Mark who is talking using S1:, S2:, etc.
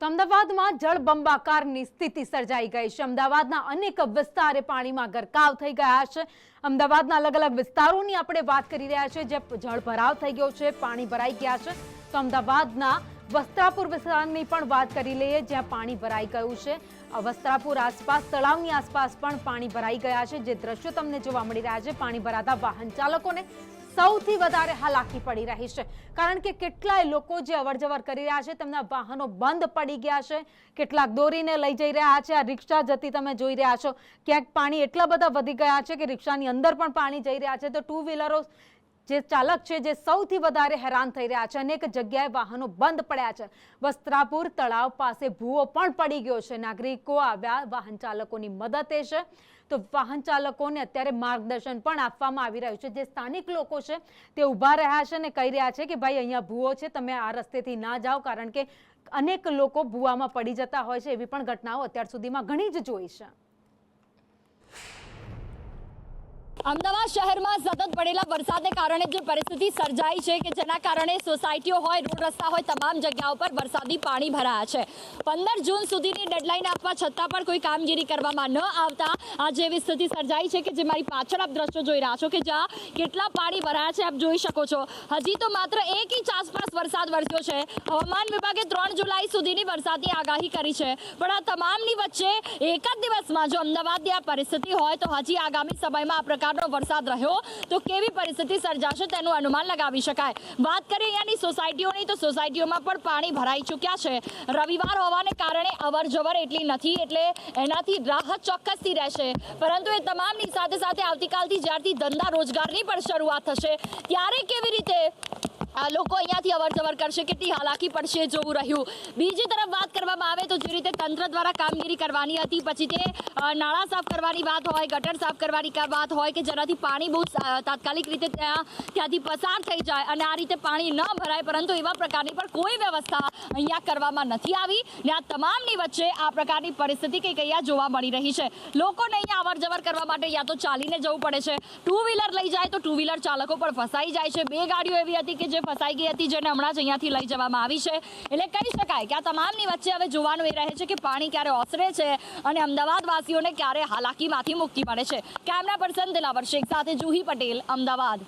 S1: તો અમદાવાદમાં જળબંબાકારની સ્થિતિ સર્જાઈ ગઈ છે. અમદાવાદના અનેક વિસ્તારે પાણીમાં ગરકાવ થઈ ગયા છે. અમદાવાદના અલગ અલગ વિસ્તારોની આપણે વાત કરી રહ્યા છીએ જે જળ ભરાવ થઈ ગયો છે, પાણી ભરાઈ ગયા છે. તો અમદાવાદના વસ્ત્રાપુર વિસ્તારની પણ વાત કરી લઈએ, જ્યાં પાણી ભરાઈ ગયું છે. વસ્ત્રાપુર આસપાસ, તળાવની આસપાસ પણ પાણી ભરાઈ ગયા છે. જે દ્રશ્યો તમને જોવા મળી રહ્યા છે, પાણી ભરાતા વાહન ચાલકોને સૌથી વધારે હાલાકી પડી રહી છે. કારણ કે કેટલાય લોકો જે અવરજવર કરી રહ્યા છે, તેમના વાહનો બંધ પડી ગયા છે. કેટલાક દોરીને લઈ જઈ રહ્યા છે. આ રિક્ષા જતી તમે જોઈ રહ્યા છો. ક્યાંક પાણી એટલા બધા વધી ગયા છે કે રિક્ષાની અંદર પણ પાણી જઈ રહ્યા છે. તો ટુ વ્હીલરો જે ચાલક છે, જે સૌથી વધારે હેરાન થઈ રહ્યા છે, અનેક જગ્યાએ વાહનો બંધ પડ્યા છે. વસ્ત્રાપુર તળાવ પાસે ભૂવો પણ પડી ગયો છે. નાગરિકો આવ્યા વાહન ચાલકોની મદદે છે. તો વાહન ચાલકોને અત્યારે માર્ગદર્શન પણ આપવામાં આવી રહ્યું છે. જે સ્થાનિક લોકો છે, તે ઊભા રહ્યા છે અને કહી રહ્યા છે કે, ભાઈ, અહીંયા ભૂવો છે, તમે આ રસ્તેથી ના જાઓ, કારણ કે અનેક લોકો ભૂવામાં પડી જતા હોય છે. એવી પણ ઘટનાઓ અત્યાર સુધીમાં ઘણી જ જોઈ છે.
S2: અમદાવાદ શહેરમાં સતત પડેલા વરસાદને કારણે જે પરિસ્થિતિ સર્જાઈ છે કે જેના કારણે સોસાયટીઓ હોય, રોડ રસ્તા હોય, તમામ જગ્યાઓ પર વરસાદી પાણી ભરાયા છે. પંદર જૂન સુધીની ડેડલાઇન આપવા છતાં પણ કોઈ કામગીરી કરવામાં ન આવતા આજે એવી સ્થિતિ સર્જાઈ છે કે જે મારી પાછળ આપ દ્રશ્યો જોઈ રહ્યા છો કે જ્યાં કેટલા પાણી ભરાયા છે આપ જોઈ શકો છો. હજી તો માત્ર એક ઇંચ આસપાસ વરસાદ વરસ્યો છે. હવામાન વિભાગે ત્રણ જુલાઈ સુધીની વરસાદની આગાહી કરી છે. પણ આ તમામની વચ્ચે એક જ દિવસમાં જો અમદાવાદની આ પરિસ્થિતિ હોય તો હજી આગામી સમયમાં આ પ્રકારનો વરસાદ રહ્યો, તો કેવી પરિસ્થિતિ સર્જાશે તેનું અનુમાન લગાવી શકાય. વાત કરીએ અહીંયાની સોસાયટીઓની, તો સોસાયટીઓમાં પણ પાણી ભરાઈ ચૂક્યા છે. રવિવાર હોવાને કારણે અવર જવર એટલી નથી, એટલે એનાથી રાહત ચોક્કસથી રહેશે. પરંતુ એ તમામની સાથે સાથે આવતીકાલથી જ્યારથી ધંધા રોજગારની પણ શરૂઆત થશે, ત્યારે કેવી રીતે લોકો અહીંયાથી અવર જવર કરશે. કેટલી હાલાકી પડશે જોવું રહ્યું. બીજી તરફ વાત કરવામાં આવે તો જે રીતે તંત્ર દ્વારા કામગીરી કરવાની હતી, પછી તે નાળા સાફ કરવાની વાત હોય, ગટર સાફ કરવાની વાત હોય કે જેનાથી પાણી બહુ તાત્કાલિક રીતે ત્યાં, ત્યાંથી પસાર થઈ જાય અને આ રીતે પાણી ન ભરાય, પરંતુ એવા પ્રકારની પણ કોઈ વ્યવસ્થા અહીંયા કરવામાં નથી આવી. ને આ તમામની વચ્ચે આ પ્રકારની પરિસ્થિતિ કંઈક અહીંયા જોવા મળી રહી છે. લોકોને અહીંયા અવર જવર કરવા માટે યા તો ચાલીને જવું પડે છે. ટુ વ્હીલર લઈ જાય તો ટુ વ્હીલર ચાલકો પણ ફસાઈ જાય છે. બે ગાડીઓ એવી હતી કે જે ફસાઈ ગઈ હતી, જેને હમણાં જ અહીંયાથી લઈ જવામાં આવી છે. એટલે કહી શકાય કે આ તમામની વચ્ચે હવે જોવાનું એ રહે છે કે પાણી ક્યારે ઓસરે છે અને અમદાવાદવાસીઓને ક્યારે હાલાકીમાંથી મુક્તિ મળે છે. કેમેરા પર્સન દિલાવર શેખ સાથે જુહી પટેલ, અમદાવાદ.